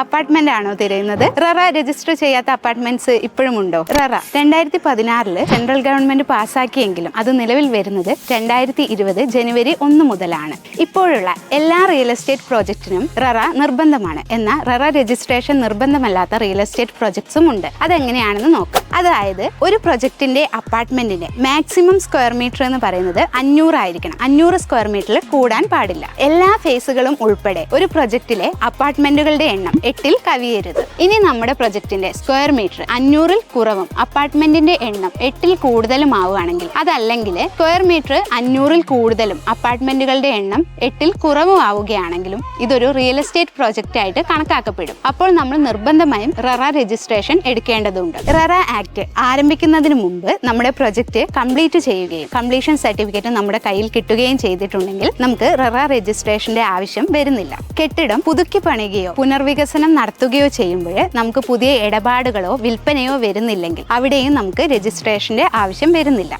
Apartment ആണോ തിരയുന്നത്? ററ register ചെയ്യാത്ത അപ്പാർട്ട്മെന്റ്സ് ഇപ്പോഴും ഉണ്ടോ? ററ രണ്ടായിരത്തി പതിനാറിൽ സെൻട്രൽ ഗവൺമെന്റ് പാസ്സാക്കിയെങ്കിലും അത് നിലവിൽ വരുന്നത് രണ്ടായിരത്തി ഇരുപത് ജനുവരി ഒന്ന് മുതലാണ്. ഇപ്പോഴുള്ള എല്ലാ റിയൽ എസ്റ്റേറ്റ് പ്രോജക്റ്റിനും ററ നിർബന്ധമാണ്. എന്നാൽ ററ രജിസ്ട്രേഷൻ നിർബന്ധമല്ലാത്ത റിയൽ എസ്റ്റേറ്റ് പ്രോജക്ട്സും ഉണ്ട്. അതെങ്ങനെയാണെന്ന് നോക്കാം. അതായത് ഒരു പ്രൊജക്ടിന്റെ അപ്പാർട്ട്മെന്റിന്റെ മാക്സിമം സ്ക്വയർ മീറ്റർ എന്ന് പറയുന്നത് അഞ്ഞൂറായിരിക്കണം. അഞ്ഞൂറ് സ്ക്വയർ മീറ്ററിൽ കൂടാൻ പാടില്ല. എല്ലാ ഫേസുകളും ഉൾപ്പെടെ ഒരു പ്രൊജക്റ്റിലെ അപ്പാർട്ട്മെന്റുകളുടെ എണ്ണം എട്ടിൽ കവിയരുത്. ഇനി നമ്മുടെ പ്രൊജക്ടിന്റെ സ്ക്വയർ മീറ്റർ അഞ്ഞൂറിൽ കുറവും അപ്പാർട്ട്മെന്റിന്റെ എണ്ണം എട്ടിൽ കൂടുതലും ആവുകയാണെങ്കിൽ അതല്ലെങ്കിൽ സ്ക്വയർ മീറ്റർ അഞ്ഞൂറിൽ കൂടുതലും അപ്പാർട്ട്മെന്റുകളുടെ എണ്ണം എട്ടിൽ കുറവും ആവുകയാണെങ്കിലും ഇതൊരു റിയൽ എസ്റ്റേറ്റ് പ്രോജക്റ്റ് ആയിട്ട് കണക്കാക്കപ്പെടും. അപ്പോൾ നമ്മൾ നിർബന്ധമായും റെറ രജിസ്ട്രേഷൻ എടുക്കേണ്ടതുണ്ട്. ററ ആക്ട് ആരംഭിക്കുന്നതിന് മുമ്പ് നമ്മുടെ പ്രൊജക്റ്റ് കംപ്ലീറ്റ് ചെയ്യുകയും കംപ്ലീഷൻ സർട്ടിഫിക്കറ്റ് നമ്മുടെ കയ്യിൽ കിട്ടുകയും ചെയ്തിട്ടുണ്ടെങ്കിൽ നമുക്ക് ററ രജിസ്ട്രേഷന്റെ ആവശ്യം വരുന്നില്ല. കെട്ടിടം പുതുക്കി പണിയുകയോ പുനർവികസനം നടത്തുകയോ ചെയ്യുമ്പോൾ നമുക്ക് പുതിയ ഇടപാടുകളോ വിൽപ്പനയോ വരുന്നില്ലെങ്കിൽ അവിടെയും നമുക്ക് രജിസ്ട്രേഷന്റെ ആവശ്യം വരുന്നില്ല.